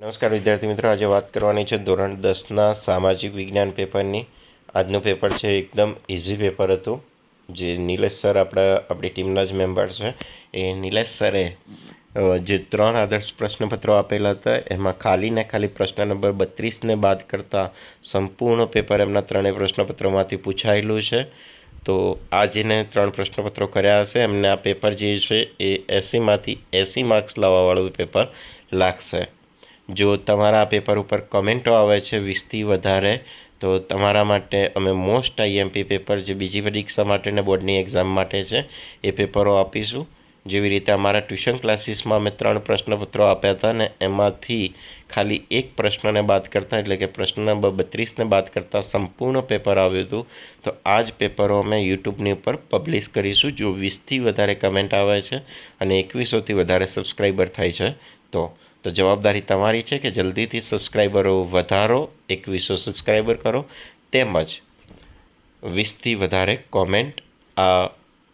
નમસ્કાર, વિદ્યાર્થી મિત્રો. આજે વાત કરવાની છે ધોરણ દસના સામાજિક વિજ્ઞાન પેપરની. આજનું પેપર છે એકદમ ઇઝી પેપર હતું. જે નિલેશ સર આપણા, આપણી ટીમના જ મેમ્બર છે. એ નિલેશ સરે જે ત્રણ આદર્શ પ્રશ્નપત્રો આપેલા હતા, એમાં ખાલી ને ખાલી પ્રશ્ન નંબર બત્રીસને બાદ કરતાં સંપૂર્ણ પેપર એમના ત્રણેય પ્રશ્નપત્રોમાંથી પૂછાયેલું છે. તો આ જેને ત્રણ પ્રશ્નપત્રો કર્યા હશે, એમને આ પેપર જે છે એ એસીમાંથી એસી માર્ક્સ લાવવાવાળું પેપર લાગશે. જો તમારા પેપર ઉપર કમેન્ટો આવે છે વીસથી વધારે, તો તમારા માટે અમે મોસ્ટ આઈએમપી પેપર જે બીજી પરીક્ષા માટે ને બોર્ડની એક્ઝામ માટે છે, એ પેપરો આપીશું. જેવી રીતે અમારા ટ્યુશન ક્લાસીસમાં અમે ત્રણ પ્રશ્નપત્રો આપ્યા હતા ને એમાંથી ખાલી એક પ્રશ્નને બાદ કરતાં, એટલે કે પ્રશ્ન નંબર બત્રીસને બાદ કરતાં સંપૂર્ણ પેપર આવ્યું હતું, તો આ જ પેપરો અમે યુટ્યુબની ઉપર પબ્લિશ કરીશું. જો વીસથી વધારે કમેન્ટ આવે છે અને એકવીસોથી વધારે સબસ્ક્રાઈબર થાય છે, તો તો જવાબદારી તમારી છે કે જલ્દીથી સબસ્ક્રાઈબરો વધારો, એકવીસો સબસ્ક્રાઈબર કરો, તેમજ વીસથી વધારે કોમેન્ટ આ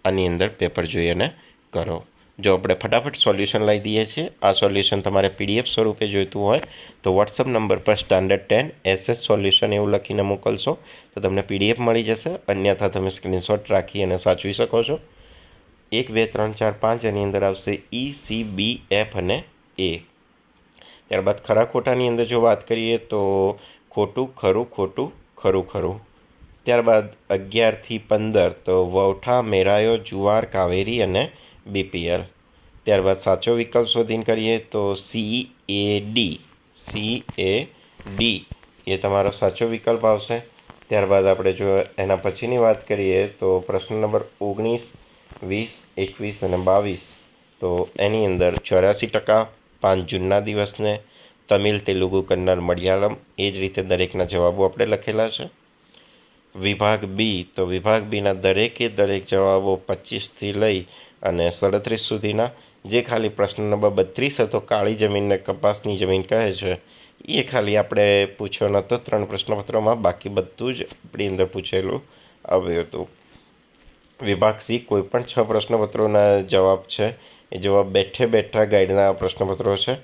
આની અંદર પેપર જોઈને કરો. જો આપણે ફટાફટ સોલ્યુશન લઈ દઈએ છીએ, આ સોલ્યુશન તમારે પીડીએફ સ્વરૂપે જોઈતું હોય, તો વોટ્સઅપ નંબર પર standard ten S S solution એવું લખીને મોકલશો, તો તમને પીડીએફ મળી જશે, અન્યથા તમે સ્ક્રીનશોટ રાખી અને સાચવી શકો છો. એક, બે, ત્રણ, ચાર, પાંચ, એની અંદર આવશે ઈ સી બી એફ અને એ ત્યારબાદ ખરા ખોટાની અંદર જો વાત કરીએ તો ખોટું ખરું ખોટું ખરું ખરું. ત્યારબાદ અગિયારથી પંદર તો વૌઠા મેરાયો, જુવાર, કાવેરી અને બીપીએલ. ત્યારબાદ સાચો વિકલ્પ શોધીને કરીએ તો C A D C A D A તમારો સાચો વિકલ્પ આવશે. ત્યારબાદ આપણે જો એના પછીની વાત કરીએ તો પ્રશ્ન નંબર ઓગણીસ, વીસ, એકવીસ અને બાવીસ. તો એની અંદર ચોર્યાસી ટકા પાંચ જૂનના દિવસને તમિલ, તેલુગુ, કન્નડ, મલયાલમ એ જ રીતે દરેકના જવાબો આપણે લખેલા છે. વિભાગ બી, તો વિભાગ બીના દરેકે દરેક જવાબો પચીસથી લઈ અને સડત્રીસ સુધીના. જે ખાલી પ્રશ્ન નંબર બત્રીસ હતો, કાળી જમીનને કપાસની જમીન કહે છે, એ ખાલી આપણે પૂછ્યો નહોતો. ત્રણ પ્રશ્નપત્રોમાં બાકી બધું જ આપણી અંદર પૂછેલું આવ્યું હતું. વિભાગ સી કોઈપણ છ પ્રશ્નપત્રોના જવાબ છે. એ જવાબ બેઠે બેઠા ગાઈડના પ્રશ્નપત્રો છે.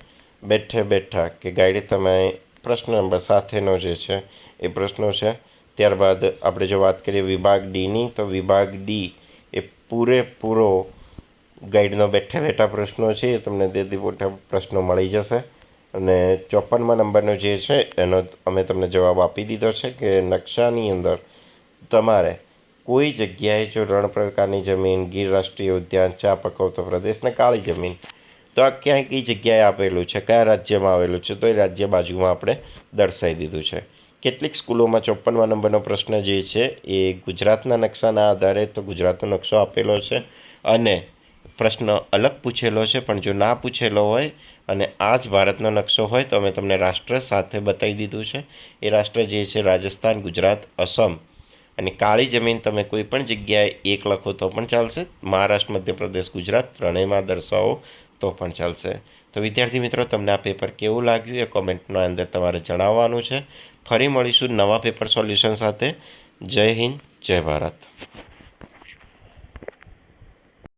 બેઠે બેઠા કે ગાઈડ તમે પ્રશ્ન નંબર સાથેનો જે છે એ પ્રશ્નો છે. ત્યારબાદ આપણે જો વાત કરીએ વિભાગ ડીની, તો વિભાગ ડી એ પૂરેપૂરો ગાઈડનો બેઠે બેઠા પ્રશ્નો છે. એ તમને દેદી મોટા પ્રશ્નો મળી જશે. અને ચોપનમાં નંબરનો જે છે એનો અમે તમને જવાબ આપી દીધો છે કે નકશાની અંદર તમારે કોઈ જગ્યાએ જો રણ પ્રકારની જમીન, ગીર રાષ્ટ્રીય ઉદ્યાન, ચા પકવતો પ્રદેશ ને કાળી જમીન, તો આ ક્યાંય કઈ જગ્યાએ આપેલું છે, કયા રાજ્યમાં આવેલું છે, તો એ રાજ્ય બાજુમાં આપણે દર્શાવી દીધું છે. કેટલીક સ્કૂલોમાં ચોપ્પનમાં નંબરનો પ્રશ્ન જે છે, એ ગુજરાતના નકશાના આધારે તો ગુજરાતનો નકશો આપેલો છે અને પ્રશ્ન અલગ પૂછેલો છે, પણ જો ના પૂછેલો હોય અને આ જ ભારતનો નકશો હોય, તો અમે તમને રાષ્ટ્ર સાથે બતાવી દીધું છે. એ રાષ્ટ્ર જે છે, રાજસ્થાન, ગુજરાત, અસમ અને કાળી જમીન તમે કોઈ પણ જગ્યાએ એક લખો તો પણ ચાલશે. મહારાષ્ટ્ર, મધ્યપ્રદેશ, ગુજરાત ત્રણેયમાં દર્શાવો તો પણ ચાલશે. તો વિદ્યાર્થી મિત્રો, તમને આ પેપર કેવું લાગ્યું એ કોમેન્ટના અંદર તમારે જણાવવાનું છે. ફરી મળીશું નવા પેપર સોલ્યુશન સાથે. જય હિન્દ, જય ભારત.